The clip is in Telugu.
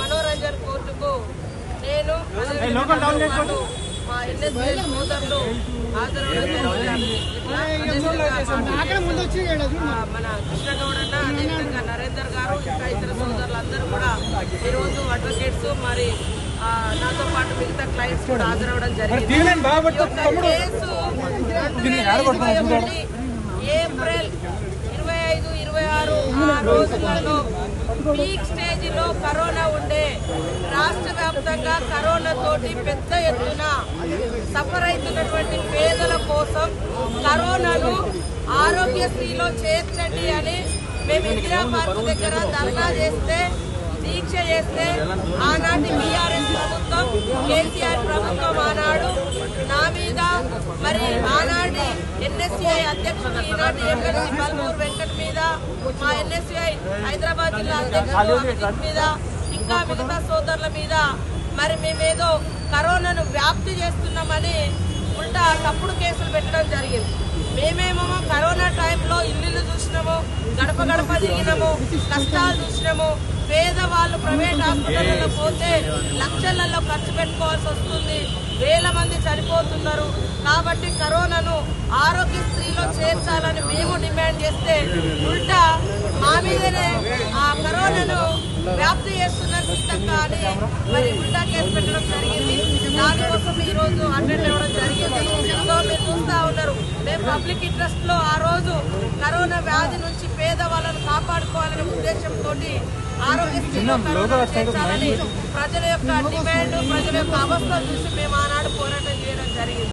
మనోరంజన్ కోర్టుకు నేను మా ఎన్ఎస్ఏ సోదరులు మన కృష్ణగౌడ్ అన్న అదేవిధంగా నరేందర్ గారు ఇంకా ఇతర సోదరులందరూ కూడా ఈరోజు అడ్వకేట్స్ మరి ఆ, నాతో పాటు మిగతా క్లయింట్స్ కూడా హాజరవడం జరిగింది. కేసు రోజులలో పీక్ స్టేజ్లో కరోనా ఉండే రాష్ట్ర వ్యాప్తంగా కరోనా తోటి పెద్ద ఎత్తున సఫర్ అవుతున్నటువంటి పేదల కోసం కరోనాను ఆరోగ్యశ్రీలో చేర్చండి అని మేము ఇందిరా పార్క్ దగ్గర ధర్నా చేస్తే దీక్ష చేస్తే ఆనాటి బీఆర్ఎస్ ప్రభుత్వం కేసీఆర్ ప్రభుత్వం ఆనాడు నా మీద మరి ఆనాటి ఎన్ఎస్సీఐ అధ్యక్షుడు ఈనాటి ఎమ్మెల్సీ బల్మూరు వెంకట మా ఎన్ఎస్సిఐ హైదరాబాద్ జిల్లా అధ్యక్షుడు అభిజిత్ మీద ఇంకా మిగతా సోదరుల మీద మరి మేమేదో కరోనాను వ్యాప్తి చేస్తున్నామని ఉల్టా తప్పుడు కేసులు పెట్టడం జరిగింది. మేమేమో కరోనా టైంలో ఇల్లు చూసినాము గడప గడప తిరిగినాము కష్టాలు చూసినాము. పేదవాళ్ళు ప్రైవేట్ హాస్పిటల్లో పోతే లక్షలలో ఖర్చు పెట్టుకోవాల్సి వస్తుంది. వేల మంది చనిపోతున్నారు. కాబట్టి కరోనాను ఆరోగ్యశ్రీలో చేర్చాలని మేము డిమాండ్ చేస్తే ఉల్టా మా మీదనే ఆ కరోనాను వ్యాప్తి చేస్తున్నారు సీతక్క అని మరి ఉల్టా కేసు పెట్టడం జరిగింది. దానికోసం ఈ రోజు అటెండ్ అవ్వడం జరిగింది. సో మీరు చూస్తా ఉన్నారు. మేము పబ్లిక్ ఇంట్రెస్ట్లో ఆ రోజు కరోనా వ్యాధి నుంచి పేదవాళ్ళను కాపాడుకోవాలనే ఉద్దేశంతో ఆరోగ్యశ్రీలో కరోనా చేర్చాలని ప్రజల యొక్క డిమాండ్ ప్రజల యొక్క అవస్థ చూసి మేము ఆనాడు పోరాటం చేయడం జరిగింది.